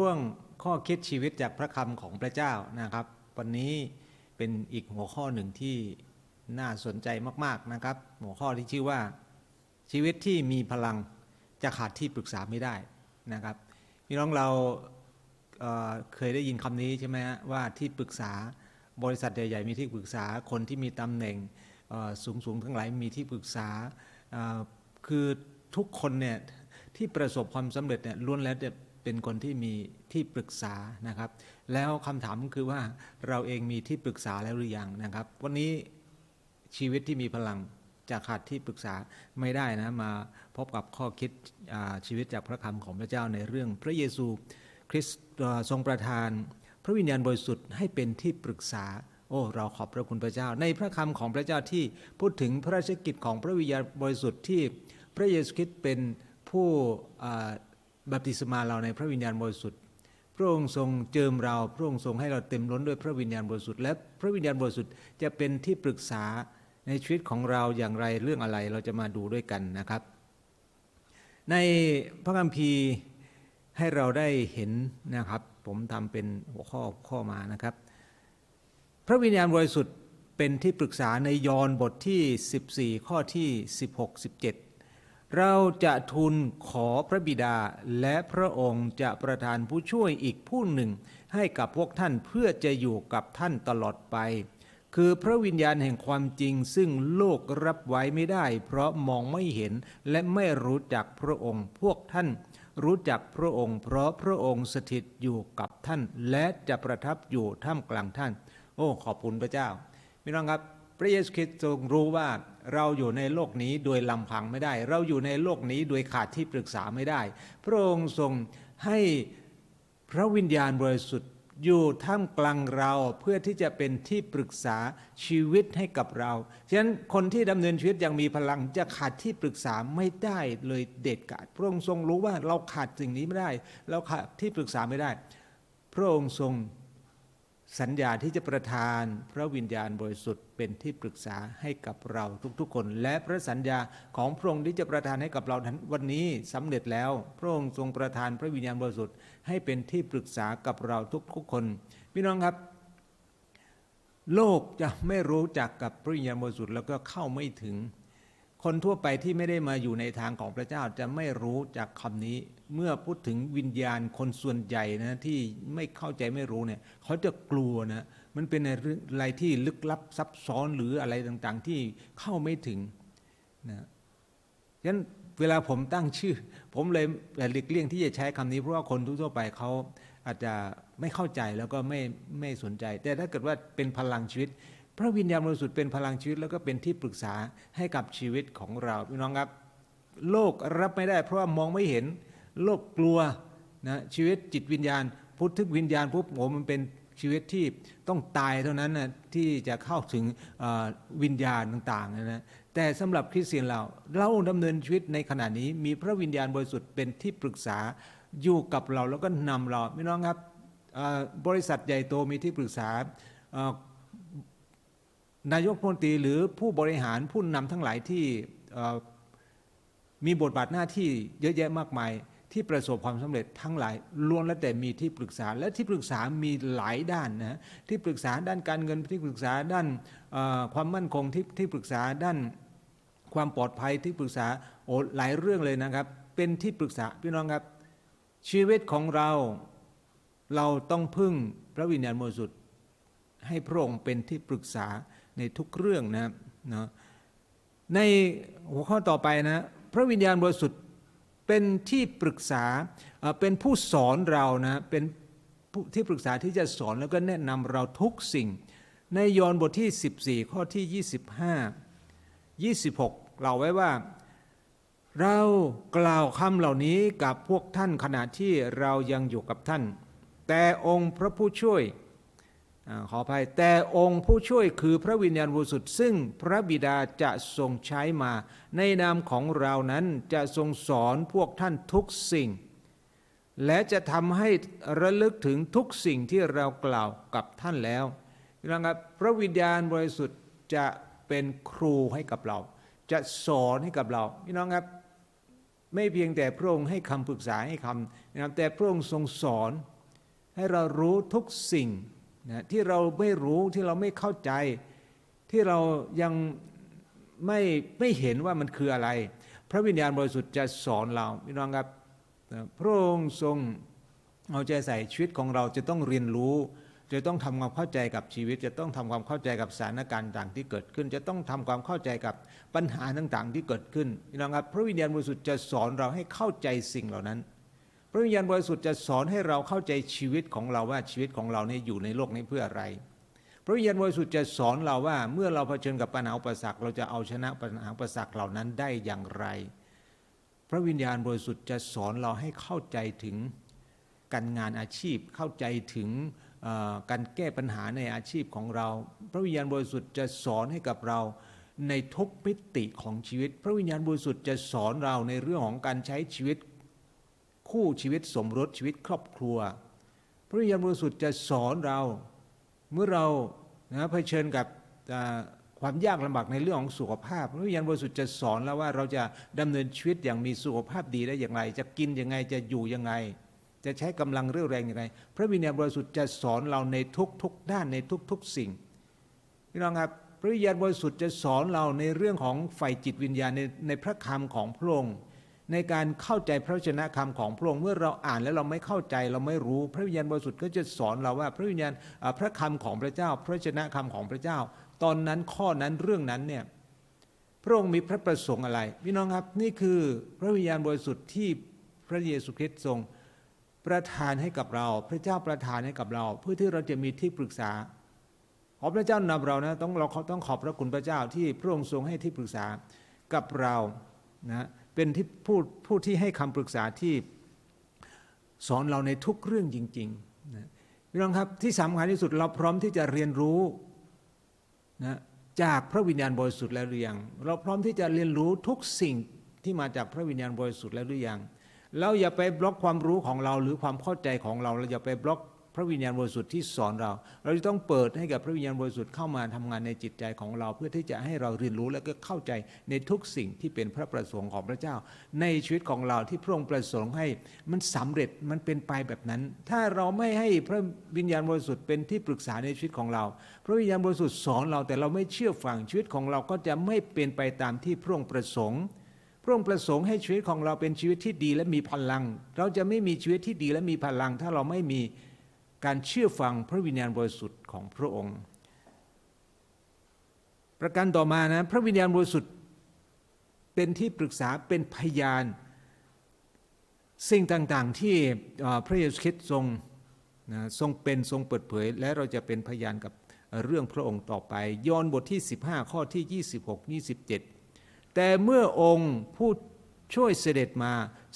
ช่วงข้อคิดชีวิตจากพระคำของพระเจ้านะครับ วันนี้เป็นอีกหัวข้อหนึ่งที่น่าสนใจมากๆนะครับ หัวข้อที่ชื่อว่าชีวิตที่มีพลังจะขาดที่ปรึกษาไม่ได้นะครับพี่น้องเราเเคยได้ยินคำนี้ใช่ไหมฮะว่าที่ปรึกษาบริษัทใหญ่ๆมีที่ปรึกษาคนที่มีตำแหน่งสูงสูงๆทั้งหลายมีที่ปรึกษาคือทุกคนเนี่ยที่ประสบความสำเร็จเนี่ยล้วนแล้วจะ เป็นคนที่มีที่ปรึกษานะครับ แล้วคำถามคือว่าเราเองมีที่ปรึกษาแล้วหรือยังนะครับ วันนี้ชีวิตที่มีพลังจะขาดที่ปรึกษาไม่ได้นะมาพบกับข้อคิดอาชีวิตจากพระคำของพระเจ้าในเรื่อง พระเยซูคริสต์ทรงประทาน พระวิญญาณบริสุทธิ์ให้เป็นที่ปรึกษาโอ้เราขอบพระคุณพระเจ้า ในพระคำของพระเจ้าที่พูดถึงพระราชกิจของพระวิญญาณบริสุทธิ์ที่พระเยซูคริสต์เป็นผู้ บัพติศมาเราในพระวิญญาณบริสุทธิ์พระองค์ทรงเจิมเราพระองค์ทรงให้เราเต็มล้นด้วยพระวิญญาณบริสุทธิ์และพระวิญญาณบริสุทธิ์จะเป็นที่ปรึกษาในชีวิตของเราอย่างไรเรื่องอะไรเราจะมาดูด้วยกันนะครับ ในพระคัมภีร์ให้เราได้เห็นนะครับ ผมทำเป็นหัวข้อข้อมานะครับ พระวิญญาณบริสุทธิ์เป็นที่ปรึกษาในยอห์นบทที่ 14 ข้อที่ 16 17 เราจะทูลขอพระบิดาและพระองค์จะประทานผู้ช่วยอีกผู้หนึ่ง ให้กับพวกท่านเพื่อจะอยู่กับท่านตลอดไป คือพระวิญญาณแห่งความจริงซึ่งโลกรับไว้ไม่ได้ เพราะมองไม่เห็นและไม่รู้จักพระองค์ พวกท่านรู้จักพระองค์ เพราะพระองค์สถิตอยู่กับท่าน และจะประทับอยู่ท่ามกลางท่าน โอ้ขอบคุณพระเจ้าพี่น้องครับ พระเยซูคริสต์ทรงรู้ว่าเราอยู่ในโลกนี้โดยลำพังไม่ได้ เราอยู่ในโลกนี้โดยขาดที่ปรึกษาไม่ได้ พระองค์ทรงให้พระวิญญาณบริสุทธิ์อยู่ท่ามกลางเราเพื่อที่จะเป็นที่ปรึกษาชีวิตให้กับเรา ฉะนั้นคนที่ดำเนินชีวิตอย่างมีพลังจะขาดที่ปรึกษาไม่ได้เลยเด็ดขาด พระองค์ทรงรู้ว่าเราขาดสิ่งนี้ไม่ได้ เราขาดที่ปรึกษาไม่ได้ พระองค์ทรง สัญญาที่จะประทานพระวิญญาณบริสุทธิ์เป็นที่ปรึกษาให้กับเราทุกๆคน และพระสัญญาของพระองค์ที่จะประทานให้กับเรานั้นวันนี้สำเร็จแล้ว พระองค์ทรงประทานพระวิญญาณบริสุทธิ์ให้เป็นที่ปรึกษากับเราทุกๆคนพี่น้องครับ โลกจะไม่รู้จักกับพระวิญญาณบริสุทธิ์แล้วก็เข้าไม่ถึง คนทั่วไปที่ไม่ได้มาอยู่ในทางของพระเจ้าจะไม่รู้จากคำนี้ เมื่อพูดถึงวิญญาณคนส่วนใหญ่นะที่ไม่เข้าใจไม่รู้เนี่ยเขาจะกลัวนะมันเป็นอะไรที่ลึกลับซับซ้อนหรืออะไรต่างๆ ที่เข้าไม่ถึงนะฉะนั้นเวลาผมตั้งชื่อ ผมเลยหลีกเลี่ยงที่จะใช้คำนี้เพราะว่าคนทั่วไปเขาอาจจะไม่เข้าใจแล้วก็ไม่ไม่สนใจ แต่ถ้าเกิดว่าเป็นพลังชีวิต พระวิญญาณบริสุทธิ์เป็นพลังชีวิตแล้วก็เป็นที่ปรึกษาให้กับชีวิตของเราพี่น้องครับ โลกรับไม่ได้ เพราะว่ามองไม่เห็นโลกกลัวนะชีวิตจิตวิญญาณพูดถึงวิญญาณปุ๊บโอ้มันเป็นชีวิตที่ต้องตายเท่านั้นนะที่จะเข้าถึงวิญญาณต่างๆนะแต่สำหรับคริสเตียนเราเราดำเนินชีวิตในขณะนี้มีพระวิญญาณบริสุทธิ์เป็นที่ปรึกษาอยู่กับเราแล้วก็นำเราพี่น้องครับบริษัทใหญ่โตมีที่ปรึกษา นายกรัฐมนตรีหรือผู้บริหารผู้นำทั้งหลายที่มีบทบาทหน้าที่เยอะแยะมากมาย ที่ประสบความสำเร็จทั้งหลายล้วนแล้วแต่มีที่ปรึกษา และที่ปรึกษามีหลายด้านนะที่ปรึกษาด้านการเงินที่ปรึกษาด้านความมั่นคงที่ที่ปรึกษาด้านความปลอดภัยที่ปรึกษาโอ้หลายเรื่องเลยนะครับ เป็นที่ปรึกษาพี่น้องครับ ชีวิตของเราเราต้องพึ่งพระวิญญาณบริสุทธิ์ให้พระองค์เป็นที่ปรึกษา ในทุกเรื่องนะครับเนาะในหัวข้อต่อไปนะพระวิญญาณบริสุทธิ์เป็นที่ปรึกษาเป็นผู้สอนเรานะเป็นที่ปรึกษาที่จะสอนแล้วก็แนะนำเราทุกสิ่ง ในยอห์นบทที่ 14 ข้อที่ 25 26 เราไว้ว่า เรากล่าวคำเหล่านี้กับพวกท่านขณะที่เรายังอยู่กับท่าน แต่องค์พระผู้ช่วย ขออภัยแต่องค์ผู้ช่วยคือพระวิญญาณบริสุทธิ์ซึ่งพระบิดาจะทรงใช้มา ในนามของเรานั้นจะทรงสอนพวกท่านทุกสิ่ง และจะทำให้ระลึกถึงทุกสิ่งที่เรากล่าวกับท่านแล้วพี่น้องครับพระวิญญาณบริสุทธิ์จะเป็นครูให้กับเรา จะสอนให้กับเราพี่น้องครับไม่เพียงแต่พระองค์ให้คำปรึกษาให้คำนะครับแต่พระองค์ทรงสอนให้เรารู้ทุกสิ่ง นะที่เราไม่รู้ที่เราไม่เข้าใจ ที่เรายังไม่ไม่เห็นว่ามันคืออะไร พระวิญญาณบริสุทธิ์จะสอนเราพี่น้องครับพระองค์ทรงเอาใจใส่ชีวิตของเราจะต้องเรียนรู้ จะต้องทำความเข้าใจกับชีวิต จะต้องทำความเข้าใจกับสถานการณ์ต่างที่เกิดขึ้น จะต้องทำความเข้าใจกับปัญหาต่างๆที่เกิดขึ้นพี่น้องครับพระวิญญาณบริสุทธิ์จะสอนเราให้เข้าใจสิ่งเหล่านั้น ระวิญญาณบริสุทธิ์จะสอนให้เราเข้าใจชีวิตของเราว่าชีวิตของเราเนี่ยอยู่ในโลกนี้เพื่ออะไร พระวิญญาณบริสุทธิ์จะสอนเราว่าเมื่อเราเผชิญกับปัญหาอุปสรรคเราจะเอาชนะปัญหาอุปสรรคเหล่านั้นได้อย่างไร พระวิญญาณบริสุทธิ์จะสอนเราให้เข้าใจถึงการงานอาชีพ เข้าใจถึงการแก้ปัญหาในอาชีพของเรา พระวิญญาณบริสุทธิ์จะสอนให้กับเราในทุกมิติของชีวิต พระวิญญาณบริสุทธิ์จะสอนเราในเรื่องของการใช้ชีวิต คู่ชีวิตสมรสชีวิตครอบครัว พระวิญญาณบริสุทธิ์จะสอนเราเมื่อเรานะเผชิญกับความยากลำบากในเรื่องของสุขภาพ พระวิญญาณบริสุทธิ์จะสอนเราว่าเราจะดำเนินชีวิตอย่างมีสุขภาพดีได้อย่างไร จะกินยังไงจะอยู่ยังไง จะใช้กำลังเรี่ยวแรงอย่างไรพระวิญญาณบริสุทธิ์จะสอนเราในทุกๆด้านในทุกๆสิ่งพี่น้องครับพระวิญญาณบริสุทธิ์จะสอนเราในเรื่องของไฟจิตวิญญาณในในพระคำของพระองค์ ในการเข้าใจพระวจนะคำของพระองค์เมื่อเราอ่านแล้วเราไม่เข้าใจเราไม่รู้ พระวิญญาณบริสุทธิ์ก็จะสอนเราว่าพระวิญญาณพระคำของพระเจ้า พระวจนะคำของพระเจ้า ตอนนั้นข้อนั้นเรื่องนั้นเนี่ยพระองค์มีพระประสงค์อะไรพี่น้องครับนี่คือพระวิญญาณบริสุทธิ์ที่พระเยซูคริสต์ทรงประทานให้กับเรา พระเจ้าประทานให้กับเรา เพื่อที่เราจะมีที่ปรึกษาขอพระเจ้านำเรานะต้องเราต้องขอบพระคุณพระเจ้าที่พระองค์ทรงให้ที่ปรึกษากับเรานะ เป็นที่ผู้ผู้ที่ให้คำปรึกษาที่สอนเราในทุกเรื่องจริงๆนะพี่น้องครับที่สำคัญที่สุดเราพร้อมที่จะเรียนรู้นะจากพระวิญญาณบริสุทธิ์แล้วหรือยังเราพร้อมที่จะเรียนรู้ทุกสิ่งที่มาจากพระวิญญาณบริสุทธิ์แล้วหรือยังเราอย่าไปบล็อกความรู้ของเราหรือความเข้าใจของเราเราอย่าไปบล็อก พระวิญญาณบริสุทธิ์ที่สอนเรา เราจะต้องเปิดให้กับพระวิญญาณบริสุทธิ์เข้ามาทำงานในจิตใจของเรา เพื่อที่จะให้เราเรียนรู้และก็เข้าใจในทุกสิ่งที่เป็นพระประสงค์ของพระเจ้า ในชีวิตของเราที่พระองค์ประสงค์ให้มันสำเร็จมันเป็นไปแบบนั้น ถ้าเราไม่ให้พระวิญญาณบริสุทธิ์เป็นที่ปรึกษาในชีวิตของเรา พระวิญญาณบริสุทธิ์สอนเราแต่เราไม่เชื่อฟังชีวิตของเราก็จะไม่เป็นไปตามที่พระองค์ประสงค์พระองค์ประสงค์ให้ชีวิตของเราเป็นชีวิตที่ดีและมีพลัง เราจะไม่มีชีวิตที่ดีและมีพลัง ถ้าเราไม่มี การเชื่อฟังพระวิญญาณบริสุทธิ์ของพระองค์ ประการต่อมานะพระวิญญาณบริสุทธิ์เป็นที่ปรึกษาเป็นพยาน สิ่งต่างๆที่พระเยซูคริสต์ทรงนะทรงเป็นทรงเปิดเผย และเราจะเป็นพยานกับเรื่องพระองค์ต่อไป ยอห์นบทที่ 15 ข้อที่ 26 27 แต่เมื่อองค์ผู้ช่วยเสด็จมา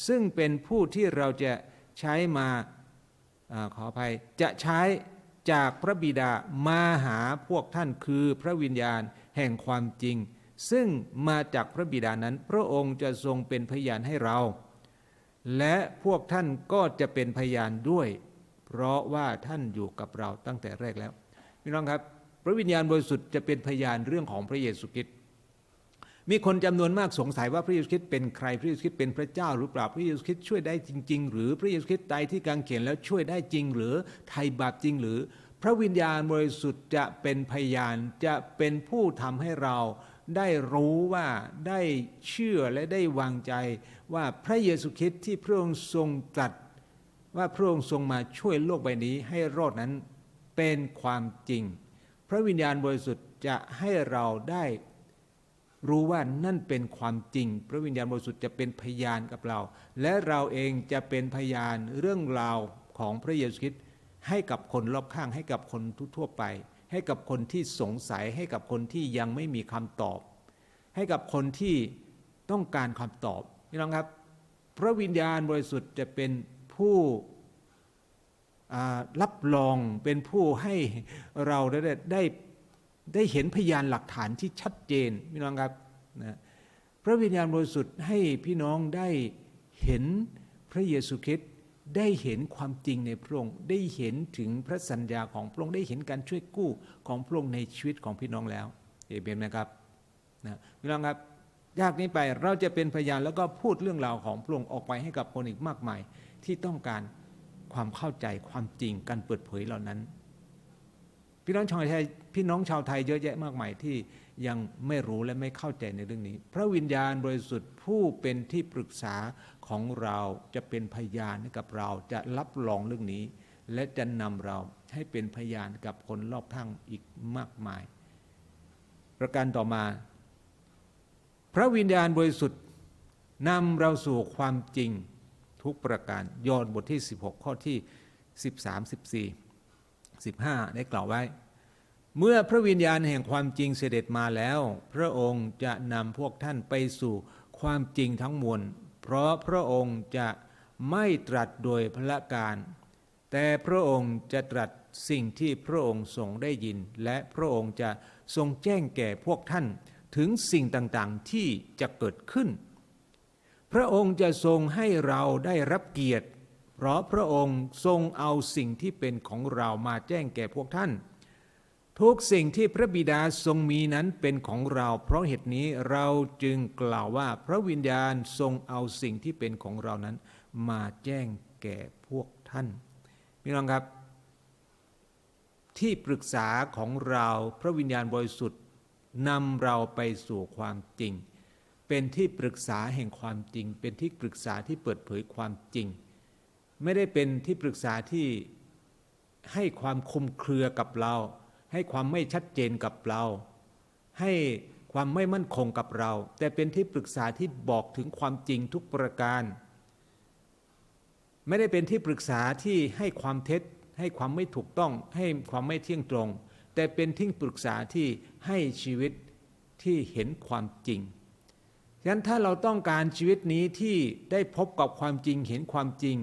ซึ่งเป็นผู้ที่เราจะใช้มา อขออภัยจะใช้จากพระบิดามาหาพวกท่านคือพระวิญญาณแห่งความจริง ซึ่งมาจากพระบิดานั้น พระองค์จะทรงเป็นพยานให้เรา และพวกท่านก็จะเป็นพยานด้วย เพราะว่าท่านอยู่กับเราตั้งแต่แรกแล้วพี่น้องครับ พระวิญญาณบริสุทธิ์จะเป็นพยานเรื่องของพระเยซูคริสต์ มีคนจำนวนมากสงสัยว่าพระเยซูคริสต์เป็นใครพระเยซูคริสต์เป็นพระเจ้าหรือเปล่าพระเยซูคริสต์ช่วยได้จริง ๆ หรือพระเยซูคริสต์ตายที่กางเขนแล้วช่วยได้จริง หรือไถ่บาปจริงหรือ พระวิญญาณบริสุทธิ์จะเป็นพยานจะเป็นผู้ทำให้เราได้รู้ว่าได้เชื่อและได้วางใจว่าพระเยซูคริสต์ที่พระองค์ทรงตรัสว่าพระองค์ทรงมาช่วยโลกใบนี้ให้รอดนั้นเป็นความจริง พระวิญญาณบริสุทธิ์จะให้เราได้ รู้ว่านั่นเป็นความจริง พระวิญญาณบริสุทธิ์จะเป็นพยานกับเรา และเราเองจะเป็นพยานเรื่องราวของพระเยซูคริสต์ให้กับคนรอบข้างให้กับคนทั่วไป ให้กับคนที่สงสัยให้กับคนที่ยังไม่มีคำตอบ ให้กับคนที่ต้องการคำตอบพี่น้องครับ พระวิญญาณบริสุทธิ์จะเป็นผู้รับรองเป็นผู้ให้เราได้ได้ ได้เห็นพยานหลักฐานที่ชัดเจนพี่น้องครับนะพระวิญญาณบริสุทธิ์ให้พี่น้องได้เห็นพระเยซูคริสต์ได้เห็นความจริงในพระองค์ได้เห็นถึงพระสัญญาของพระองค์ได้เห็นการช่วยกู้ของพระองค์ในชีวิตของพี่น้องแล้วเอเมนไหมครับนะพี่น้องครับจากนี้ไปเราจะเป็นพยานแล้วก็พูดเรื่องราวของพระองค์ออกไปให้กับคนอีกมากมาย ที่ต้องการความเข้าใจความจริงการเปิดเผยเหล่านั้น พี่น้องชาวไทยพี่น้องชาวไทยเยอะแยะมากมายที่ยังไม่รู้และไม่เข้าใจในเรื่องนี้ พระวิญญาณบริสุทธิ์ผู้เป็นที่ปรึกษาของเราจะเป็นพยานให้กับเราจะรับรองเรื่องนี้ และจะนำเราให้เป็นพยานกับคนรอบข้างอีกมากมาย ประการต่อมา พระวิญญาณบริสุทธิ์นำเราสู่ความจริงทุกประการยอห์นบทที่ 16 ข้อที่ 13 14 15 ได้กล่าวไว้ เมื่อพระวิญญาณแห่งความจริงเสด็จมาแล้ว พระองค์จะนำพวกท่านไปสู่ความจริงทั้งมวลเพราะพระองค์จะไม่ตรัสโดยพระการ แต่พระองค์จะตรัสสิ่งที่พระองค์ทรงได้ยิน และพระองค์จะทรงแจ้งแก่พวกท่านถึงสิ่งต่างๆที่จะเกิดขึ้น พระองค์จะทรงให้เราได้รับเกียรติ เพราะพระองค์ทรงเอาสิ่งที่เป็นของเรามาแจ้งแก่พวกท่าน ทุกสิ่งที่พระบิดาทรงมีนั้นเป็นของเรา เพราะเหตุนี้เราจึงกล่าวว่าพระวิญญาณทรงเอาสิ่งที่เป็นของเรานั้น มาแจ้งแก่พวกท่านพี่น้องครับ ที่ปรึกษาของเราพระวิญญาณบริสุทธิ์นำเราไปสู่ความจริง เป็นที่ปรึกษาแห่งความจริง เป็นที่ปรึกษาที่เปิดเผยความจริง ไม่ได้เป็นที่ปรึกษาที่ให้ความคุมเครือกับเรา ให้ความไม่ชัดเจนกับเรา ให้ความไม่มั่นคงกับเรา แต่เป็นที่ปรึกษาที่บอกถึงความจริงทุกประการ ไม่ได้เป็นที่ปรึกษาที่ให้ความเท็จ ให้ความไม่ถูกต้อง ให้ความไม่เที่ยงตรง แต่เป็นที่ปรึกษาที่ให้ชีวิตที่เห็นความจริงฉะนั้นถ้าเราต้องการชีวิตนี้ที่ได้พบกับความจริงเห็นความจริง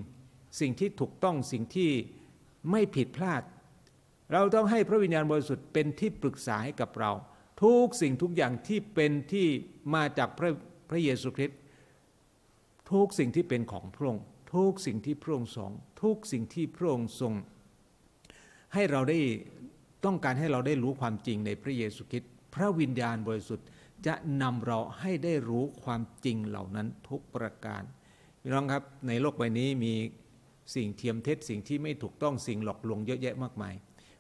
สิ่งที่ถูกต้องสิ่งที่ไม่ผิดพลาด เราต้องให้พระวิญญาณบริสุทธิ์เป็นที่ปรึกษาให้กับเรา ทุกสิ่งทุกอย่างที่เป็นที่มาจากพระพระเยซูคริสต์ทุกสิ่งที่เป็นของพระองค์ทุกสิ่งที่พระองค์ทรงทุกสิ่งที่พระองค์ทรง ให้เราได้ต้องการให้เราได้รู้ความจริงในพระเยซูคริสต์พระวิญญาณบริสุทธิ์จะนำเราให้ได้รู้ความจริงเหล่านั้นทุกประการพี่น้องครับในโลกใบนี้มี สิ่งเทียมเท็จสิ่งที่ไม่ถูกต้องสิ่งหลอกลวงเยอะแยะมากมาย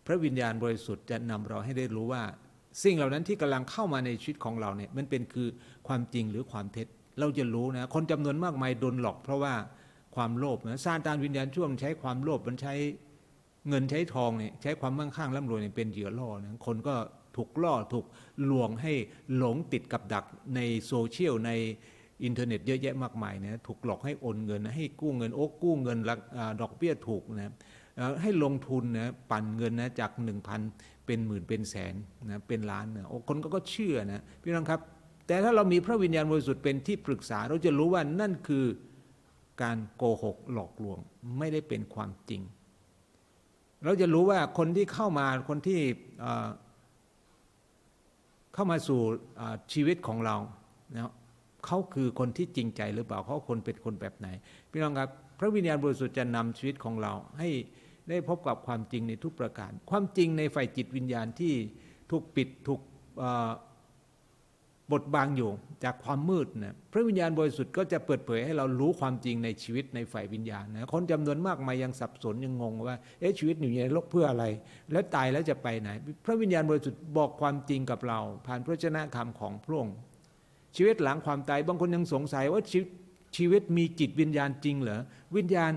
พระวิญญาณบริสุทธิ์จะนำเราให้ได้รู้ว่า สิ่งเหล่านั้นที่กำลังเข้ามาในชีวิตของเราเนี่ยมันเป็นคือความจริงหรือความเท็จ เราจะรู้นะคนจำนวนมากมายโดนหลอกเพราะว่าความโลภนะซาตานวิญญาณชั่วมันใช้ความโลภมันใช้เงินใช้ทองเนี่ยใช้ความมั่งคั่งร่ำรวยเนี่ยเป็นเหยื่อล่อนะคนก็ถูกล่อถูกลวงให้หลงติดกับดักในโซเชียลใน อินเทอร์เน็ตเยอะแยะมากมายนะถูกหลอกให้โอนเงิน ให้กู้เงินโอ้กู้เงินดอกเบี้ยถูกนะให้ลงทุนนะปั่นเงินนะจาก 1,000 เป็นหมื่นเป็นแสนนะเป็นล้านนะคนก็ก็เชื่อนะพี่น้องครับ แต่ถ้าเรามีพระวิญญาณบริสุทธิ์เป็นที่ปรึกษา เราจะรู้ว่านั่นคือการโกหกหลอกลวงไม่ได้เป็นความจริง เราจะรู้ว่าคนที่เข้ามาคนที่เข้ามาสู่ชีวิตของเรานะ เขาคือคนที่จริงใจหรือเปล่าเขาคนเป็นคนแบบไหน พี่น้องครับ พระวิญญาณบริสุทธิ์จะนำชีวิตของเรา ให้ได้พบกับความจริงในทุกประการ ความจริงในฝ่ายจิตวิญญาณที่ถูกปิดถูกบทบังอยู่จากความมืดนะพระวิญญาณบริสุทธิ์ก็จะเปิดเผยให้เรารู้ความจริงในชีวิตในฝ่ายวิญญาณนะคนจำนวนมากมายังสับสนยังงงว่าเอ๊ะชีวิตอยู่ในโลกเพื่ออะไร แล้วตายแล้วจะไปไหน พระวิญญาณบริสุทธิ์บอกความจริงกับเรา ผ่านพระชนะคำของพระองค์ ชีวิตหลังความตายบางคนยังสงสัยว่าชีชีวิตมีจิตวิญญาณจริงเหรอวิญญาณ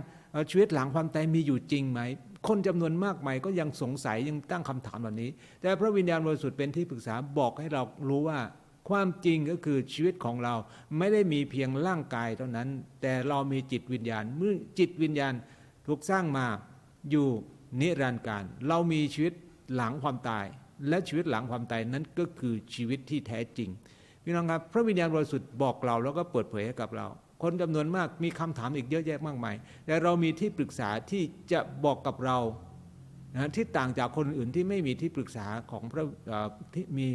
ชีวิตหลังความตายมีอยู่จริงไหม คนจำนวนมากมายก็ยังสงสัยยังตั้งคำถามแบบนี้ แต่พระวิญญาณบริสุทธิ์เป็นที่ปรึกษาบอกให้เรารู้ว่าความจริงก็คือชีวิตของเราไม่ได้มีเพียงร่างกายเท่านั้น แต่เรามีจิตวิญญาณเมื่อจิตวิญญาณถูกสร้างมาอยู่นิรันดร์การ เรามีชีวิตหลังความตาย และชีวิตหลังความตายนั้นก็คือชีวิตที่แท้จริง พี่น้องครับพระวิญญาณบริสุทธิ์บอกเราแล้วก็เปิดเผยให้กับเรา คนจำนวนมากมีคำถามอีกเยอะแยะมากมายแต่เรามีที่ปรึกษาที่จะบอกกับเรานะที่ต่างจากคนอื่นที่ไม่มีที่ปรึกษาของพระที่มี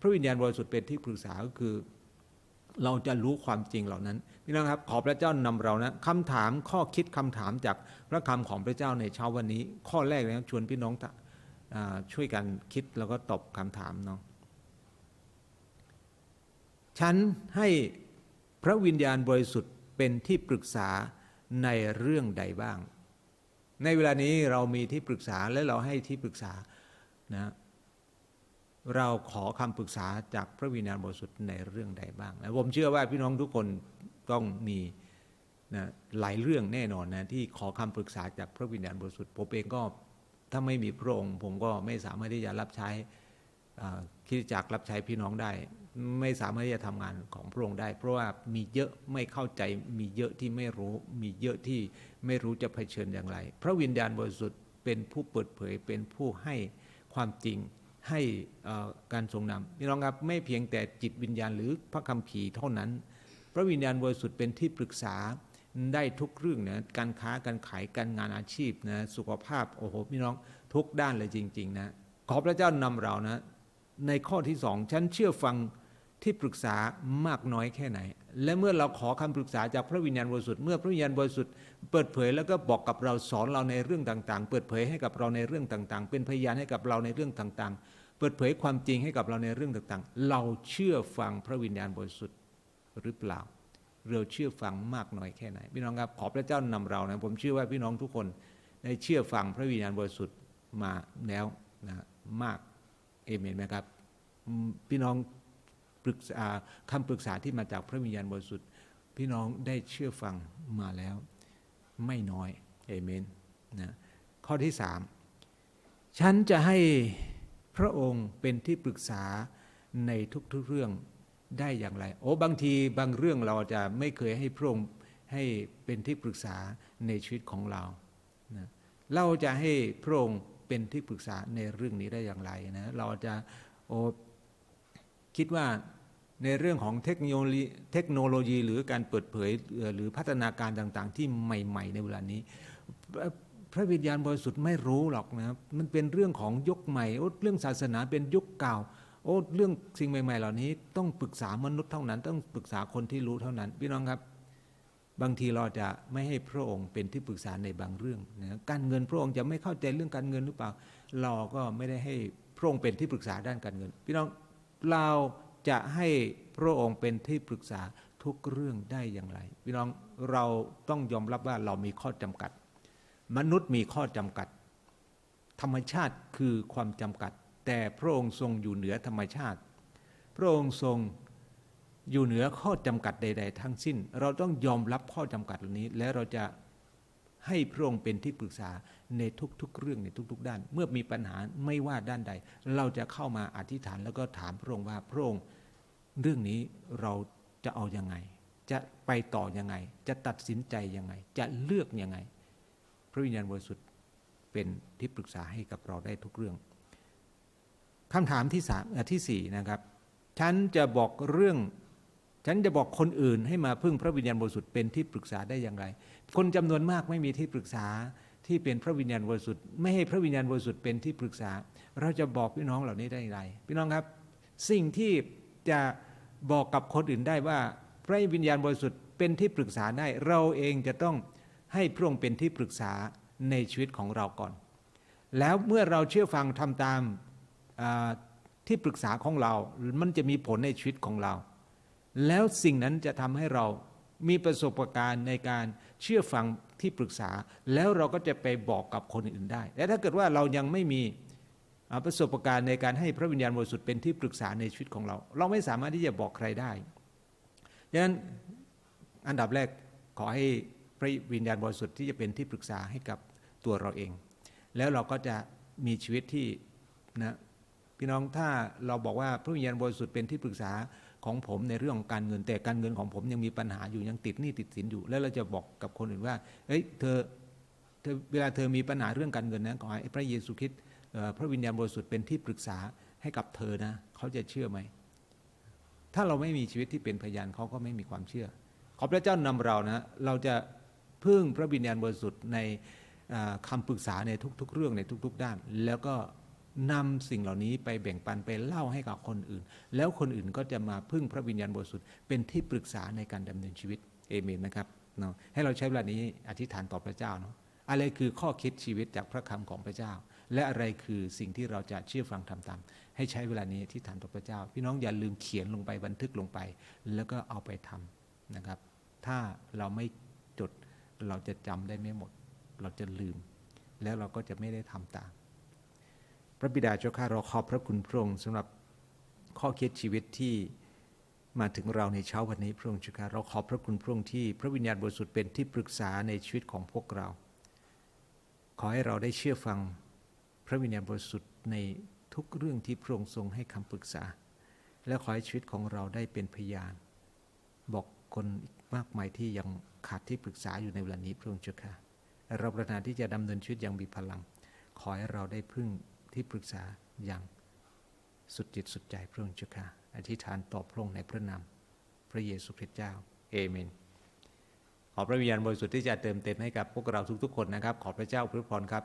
พระวิญญาณบริสุทธิ์เป็นที่ปรึกษาก็คือ เราจะรู้ความจริงเหล่านั้นพี่น้องครับขอพระเจ้านำเรานะคำถามข้อคิดคำถามจากพระคำของพระเจ้าในเช้าวันนี้ ข้อแรกเลยนะชวนพี่น้องช่วยกันคิดแล้วก็ตอบคำถามเนาะ ฉันให้พระวิญญาณบริสุทธิ์เป็นที่ปรึกษาในเรื่องใดบ้าง ในเวลานี้เรามีที่ปรึกษาและเราให้ที่ปรึกษานะเราขอคำปรึกษาจากพระวิญญาณบริสุทธิ์ในเรื่องใดบ้างนะผมเชื่อว่าพี่น้องทุกคนต้องมีนะหลายเรื่องแน่นอนนะที่ขอคำปรึกษาจากพระวิญญาณบริสุทธิ์ผมเองก็ถ้าไม่มีพระองค์ ผมก็ไม่สามารถที่จะรับใช้คิดจักรรับใช้พี่น้องได้ ไม่สามารถที่จะทำงานของพระองค์ได้ เพราะว่ามีเยอะไม่เข้าใจมีเยอะที่ไม่รู้ มีเยอะที่ไม่รู้จะเผชิญอย่างไร พระวิญญาณบริสุทธิ์เป็นผู้เปิดเผยเป็นผู้ให้ความจริงให้การทรงนำพี่น้องครับไม่เพียงแต่จิตวิญญาณหรือพระคัมภีร์เท่านั้น พระวิญญาณบริสุทธิ์เป็นที่ปรึกษาได้ทุกเรื่องนะการค้าการขายการงานอาชีพนะสุขภาพโอ้โหพี่น้องทุกด้านเลยจริง ๆ นะ ขอพระเจ้านำเรานะ ในข้อที่สองฉันเชื่อฟัง ที่ปรึกษามากน้อยแค่ไหน และเมื่อเราขอคำปรึกษาจากพระวิญญาณบริสุทธิ์เมื่อพระวิญญาณบริสุทธิ์เปิดเผยแล้วก็บอกกับเราสอนเราในเรื่องต่างๆ เปิดเผยให้กับเราในเรื่องต่างๆ เป็นพยานให้กับเราในเรื่องต่างๆ เปิดเผยความจริงให้กับเราในเรื่องต่างๆ เราเชื่อฟังพระวิญญาณบริสุทธิ์หรือเปล่า เราเชื่อฟังมากน้อยแค่ไหน พี่น้องครับขอพระเจ้านำเรานะผมเชื่อว่าพี่น้องทุกคนได้เชื่อฟังพระวิญญาณบริสุทธิ์มาแล้วนะมากเอเมนไหมครับพี่น้อง ปรึกษาคำปรึกษาที่มาจากพระวิญญาณบริสุทธิ์พี่น้องได้เชื่อฟังมาแล้วไม่น้อยเอเมนนะข้อที่สามฉันจะให้พระองค์เป็นที่ปรึกษาในทุกๆเรื่องได้อย่างไร โอ้บางทีบางเรื่องเราจะไม่เคยให้พระองค์ให้เป็นที่ปรึกษาในชีวิตของเรานะเราจะให้พระองค์เป็นที่ปรึกษาในเรื่องนี้ได้อย่างไรนะ เราจะโอ้คิดว่า ในเรื่องของเทคโนโลยีเทคโนโลยี หรือการเปิดเผยหรือพัฒนาการต่างๆ ที่ใหม่ ๆ ในเวลานี้ พระวิญญาณบริสุทธิ์ไม่รู้หรอกนะครับมันเป็นเรื่องของยุคใหม่โอ้เรื่องศาสนาเป็นยุคเก่าโอ้เรื่องสิ่งใหม่ ๆ เหล่านี้ต้องปรึกษามนุษย์เท่านั้น ต้องปรึกษาคนที่รู้เท่านั้น พี่น้องครับ บางทีเราจะไม่ให้พระองค์เป็นที่ปรึกษาในบางเรื่องนะการเงินพระองค์จะไม่เข้าใจเรื่องการเงินหรือเปล่า เราก็ไม่ได้ให้พระองค์เป็นที่ปรึกษาด้านการเงิน พี่น้องเรา จะให้พระองค์เป็นที่ปรึกษาทุกเรื่องได้อย่างไรพี่น้องเราต้องยอมรับว่าเรามีข้อจำกัด มนุษย์มีข้อจำกัด ธรรมชาติคือความจำกัด แต่พระองค์ทรงอยู่เหนือธรรมชาติ พระองค์ทรงอยู่เหนือข้อจำกัดใด ๆ ทั้งสิ้น เราต้องยอมรับข้อจำกัดเหล่านี้ และเราจะให้พระองค์เป็นที่ปรึกษาในทุกๆ เรื่องในทุก ๆ ด้าน เมื่อมีปัญหาไม่ว่าด้านใด เราจะเข้ามาอธิษฐานแล้วก็ถามพระองค์ว่าพระองค์ เรื่องนี้เราจะเอายังไง จะไปต่อยังไง จะตัดสินใจยังไง จะเลือกยังไง พระวิญญาณบริสุทธิ์เป็นที่ปรึกษาให้กับเราได้ทุกเรื่องคำถามที่สามอ่อที่สี่นะครับ ฉันจะบอกเรื่อง ฉันจะบอกคนอื่นให้มาพึ่งพระวิญญาณบริสุทธิ์เป็นที่ปรึกษาได้อย่างไร คนจำนวนมากไม่มีที่ปรึกษาที่เป็นพระวิญญาณบริสุทธิ์ไม่ให้พระวิญญาณบริสุทธิ์เป็นที่ปรึกษา เราจะบอกพี่น้องเหล่านี้ได้อย่างไร พี่น้องครับ สิ่งที่จะ บอกกับคนอื่นได้ว่า พระวิญญาณบริสุทธิ์เป็นที่ปรึกษาได้ เราเองจะต้องให้พระองค์เป็นที่ปรึกษาในชีวิตของเราก่อน แล้วเมื่อเราเชื่อฟังทำตามที่ปรึกษาของเรา มันจะมีผลในชีวิตของเรา แล้วสิ่งนั้นจะทำให้เรามีประสบการณ์ในการเชื่อฟังที่ปรึกษา แล้วเราก็จะไปบอกกับคนอื่นได้ และถ้าเกิดว่าเรายังไม่มี ประสบการณ์ในการให้พระวิญญาณบริสุทธิ์เป็นที่ปรึกษาในชีวิตของเรา เราไม่สามารถที่จะบอกใครได้ดังนั้นอันดับแรกขอให้พระวิญญาณบริสุทธิ์ที่จะเป็นที่ปรึกษาให้กับตัวเราเอง แล้วเราก็จะมีชีวิตที่นะพี่น้องถ้าเราบอกว่าพระวิญญาณบริสุทธิ์เป็นที่ปรึกษาของผมในเรื่องของการเงินแต่การเงินของผมยังมีปัญหาอยู่ยังติดหนี้ติดสินอยู่ แล้วเราจะบอกกับคนอื่นว่าเฮ้ยเธอเธอเวลาเธอมีปัญหาเรื่องการเงินนะขอให้พระเยซูคริสต์ พระวิญญาณบริสุทธิ์เป็นที่ปรึกษาให้กับเธอนะเขาจะเชื่อไหมถ้าเราไม่มีชีวิตที่เป็นพยานเขาก็ไม่มีความเชื่อ ขอพระเจ้านำเรานะเราจะพึ่งพระวิญญาณบริสุทธิ์ในอ่าคำปรึกษาในทุก ๆ เรื่องในทุก ๆ ด้าน แล้วก็นำสิ่งเหล่านี้ไปแบ่งปันไปเล่าให้กับคนอื่น แล้วคนอื่นก็จะมาพึ่งพระวิญญาณบริสุทธิ์เป็นที่ปรึกษาในการดำเนินชีวิตเอเมนไหมครับเนาะให้เราใช้เวลานี้อธิษฐานต่อพระเจ้าเนาะอะไรคือข้อคิดชีวิตจากพระคำของพระเจ้า และอะไรคือสิ่งที่เราจะเชื่อฟังทำตาม ให้ใช้เวลานี้ที่ฐานต่อพระเจ้า พี่น้องอย่าลืมเขียนลงไปบันทึกลงไป แล้วก็เอาไปทำนะครับ ถ้าเราไม่จดเราจะจำได้ไม่หมด เราจะลืม แล้วเราก็จะไม่ได้ทำตาม พระบิดาเจ้าข้าเราขอบพระคุณพระองค์สำหรับข้อคิดชีวิตที่มาถึงเราในเช้าวันนี้พระองค์เจ้าข้าเราขอบพระคุณพระองค์ที่พระวิญญาณบริสุทธิ์เป็นที่ปรึกษาในชีวิตของพวกเรา ขอให้เราได้เชื่อฟัง ระวิญญาณบริสุทธิ์ในทุกเรื่องที่พระองค์ทรงให้คำปรึกษา และขอให้ชีวิตของเราได้เป็นพยาน บอกคนมากมายที่ยังขาดที่ปรึกษาอยู่ในเวลานี้พระองค์เจ้าค่ะเราประทานที่จะดำเนินชีวิตอย่างมีพลัง ขอให้เราได้พึ่งที่ปรึกษาอย่างสุดจิตสุดใจพระองค์เจ้าค่ะอธิษฐานต่อพระองค์ในพระนามพระเยซูคริสต์เจ้าเอเมนขอพระวิญญาณบริสุทธิ์ที่จะเติมเต็มให้กับพวกเราทุกๆคนนะครับ ขอพระเจ้าอวยพรครับ